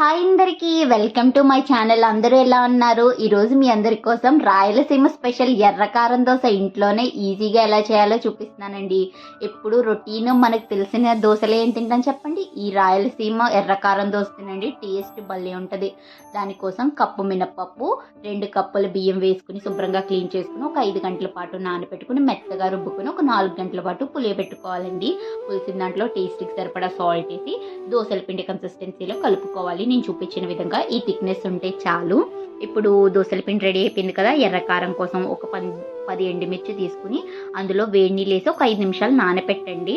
Hi అందరికి welcome to my channel. అందరూ ఎలా ఉన్నారు? ఈరోజు మీ అందరి కోసం రాయలసీమ స్పెషల్ ఎర్రకారం దోశ ఇంట్లోనే ఈజీగా ఎలా చేయాలో చూపిస్తున్నానండి. ఎప్పుడు రొటీన్ మనకు తెలిసిన దోశలు ఏం తింటాం చెప్పండి? ఈ రాయలసీమ ఎర్రకారం దోశ తినండి టేస్ట్ భలే ఉంటుంది. దానికోసం కప్పు మినపప్పు రెండు కప్పుల బియ్యం వేసుకుని శుభ్రంగా క్లీన్ చేసుకుని ఒక ఐదు గంటల పాటు నానబెట్టుకుని మెత్తగా రుబ్బుకుని ఒక నాలుగు గంటల పాటు పులియబెట్టుకోవాలండి పులిసిన దాంట్లో టేస్ట్కి సరిపడా సాల్ట్ వేసి దోశల పిండి కన్సిస్టెన్సీలో కలుపుకోవాలి. నేను చూపించిన విధంగా ఈ థిక్నెస్ ఉంటే చాలు. ఇప్పుడు దోశల పిండి రెడీ అయిపోయింది కదా ఎర్రకారం కోసం ఒక పది పది ఎండుమిర్చి తీసుకుని అందులో వేడి నీళ్ళు వేసి ఒక ఐదు నిమిషాలు నానబెట్టండి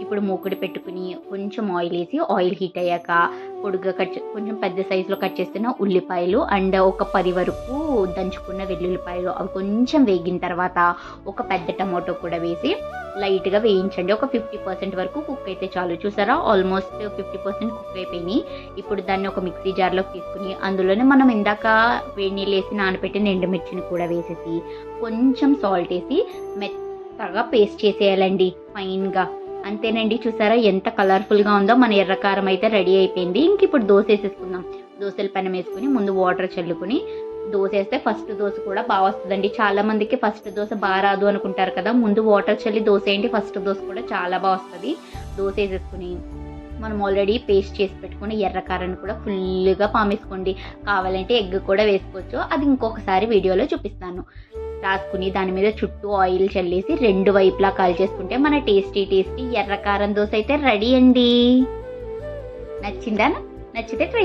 ఇప్పుడు మూకుడు పెట్టుకుని కొంచెం ఆయిల్ వేసి ఆయిల్ హీట్ అయ్యాక పొడుగా కట్ కొంచెం పెద్ద సైజులో కట్ చేస్తున్న ఉల్లిపాయలు అండ్ ఒక పది వరకు దంచుకున్న వెల్లుల్లిపాయలు. అవి కొంచెం వేగిన తర్వాత ఒక పెద్ద టమాటో కూడా వేసి లైట్గా వేయించండి. ఒక ఫిఫ్టీ పర్సెంట్ వరకు కుక్ అయితే చాలు. చూసారా? ఆల్మోస్ట్ ఫిఫ్టీ పర్సెంట్ కుక్ అయిపోయినాయి. ఇప్పుడు దాన్ని ఒక మిక్సీ జార్లోకి తీసుకుని అందులోనే మనం ఇందాక వేడి నీళ్ళు వేసి నానబెట్టిన ఎండుమిర్చిని కూడా వేసేసి కొంచెం సాల్ట్ వేసి మెత్తగా పేస్ట్ చేసేయాలండి. ఫైన్గా అంతేనండి. చూసారా ఎంత కలర్ఫుల్గా ఉందో. మన ఎర్రకారం అయితే రెడీ అయిపోయింది. ఇంక ఇప్పుడు దోశ వేసేసుకుందాం. దోశల పెనం వేసుకుని ముందు వాటర్ చల్లుకుని దోశ వేస్తే ఫస్ట్ దోశ కూడా బాగా వస్తుందండి. చాలా మందికి ఫస్ట్ దోశ బాగా రాదు అనుకుంటారు కదా. ముందు వాటర్ చల్లి దోశ ఏంటి ఫస్ట్ దోశ కూడా చాలా బాగా వస్తుంది. దోశ వేసేసుకుని మనం ఆల్రెడీ పేస్ట్ చేసి పెట్టుకుని ఎర్రకారాన్ని కూడా ఫుల్గా పామేసుకోండి. కావాలంటే ఎగ్ కూడా వేసుకోవచ్చు. అది ఇంకొకసారి వీడియోలో చూపిస్తాను. రాసుకుని దాని మీద చుట్టూ ఆయిల్ చల్లేసి రెండు వైపులా కాల్ చేసుకుంటే మన టేస్టీ టేస్టీ ఎర్రకారం దోశ అయితే రెడీ అండి. నచ్చిందా? నచ్చితే ట్రై